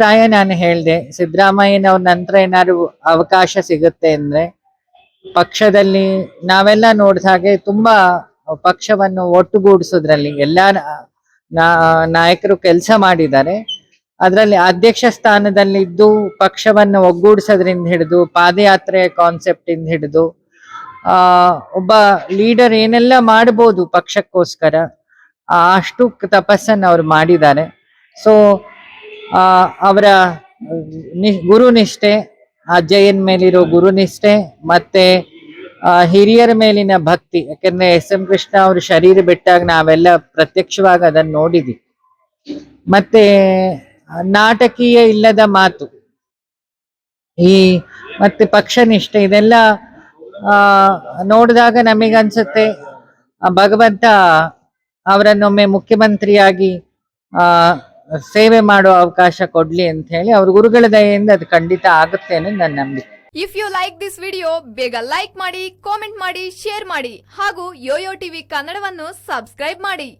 ಅಭಿಪ್ರಾಯ ನಾನು ಹೇಳಿದೆ, ಸಿದ್ದರಾಮಯ್ಯನವ್ರ ನಂತರ ಏನಾದ್ರು ಅವಕಾಶ ಸಿಗುತ್ತೆ ಅಂದ್ರೆ ಪಕ್ಷದಲ್ಲಿ ನಾವೆಲ್ಲ ನೋಡಿದ ಹಾಗೆ ತುಂಬಾ ಪಕ್ಷವನ್ನು ಒಟ್ಟುಗೂಡಿಸೋದ್ರಲ್ಲಿ ಎಲ್ಲಾ ನಾಯಕರು ಕೆಲಸ ಮಾಡಿದ್ದಾರೆ. ಅದರಲ್ಲಿ ಅಧ್ಯಕ್ಷ ಸ್ಥಾನದಲ್ಲಿದ್ದು ಪಕ್ಷವನ್ನು ಒಗ್ಗೂಡಿಸೋದ್ರಿಂದ ಹಿಡಿದು, ಪಾದಯಾತ್ರೆ ಕಾನ್ಸೆಪ್ಟ್ ಇಂದ ಹಿಡಿದು, ಆ, ಒಬ್ಬ ಲೀಡರ್ ಏನೆಲ್ಲ ಮಾಡ್ಬೋದು ಪಕ್ಷಕ್ಕೋಸ್ಕರ ಅಷ್ಟು ತಪಸ್ಸನ್ನು ಅವ್ರು ಮಾಡಿದ್ದಾರೆ. ಸೊ ಅವರ ಗುರುನಿಷ್ಠೆ ಅಜ್ಜಯ್ಯನ ಮೇಲಿರೋ ಗುರುನಿಷ್ಠೆ ಮತ್ತೆ ಹಿರಿಯರ ಮೇಲಿನ ಭಕ್ತಿ. ಯಾಕಂದ್ರೆ ಎಸ್ ಎಂ ಕೃಷ್ಣ ಅವ್ರ ಶರೀರ ಬಿಟ್ಟಾಗ ನಾವೆಲ್ಲ ಪ್ರತ್ಯಕ್ಷವಾಗಿ ಅದನ್ನ ನೋಡಿದ್ವಿ. ಮತ್ತೆ, ನಾಟಕೀಯ ಇಲ್ಲದ ಮಾತು. ಈ, ಮತ್ತೆ ಪಕ್ಷ ನಿಷ್ಠೆ, ಇದೆಲ್ಲ, ಆ, ನೋಡಿದಾಗ ನಮಗನ್ಸುತ್ತೆ ಭಗವಂತ ಅವರನ್ನೊಮ್ಮೆ ಮುಖ್ಯಮಂತ್ರಿಯಾಗಿ, ಆ ಸೇವೆ ಮಾಡೋ ಅವಕಾಶ ಕೊಡ್ಲಿ ಅಂತ ಹೇಳಿ ಅವ್ರ ಗುರುಗಳ ದಯೆಯಿಂದ ಅದು ಖಂಡಿತ ಆಗುತ್ತೆ ಅನ್ನೋದು ನನ್ನ ನಂಬಿಕೆ. If you like this video ಬೇಗ ಲೈಕ್ ಮಾಡಿ ಕಾಮೆಂಟ್ ಮಾಡಿ ಶೇರ್ ಮಾಡಿ ಹಾಗೂ ಯೋಯೋ ಟಿವಿ ಕನ್ನಡವನ್ನು ಸಬ್ಸ್ಕ್ರೈಬ್ ಮಾಡಿ.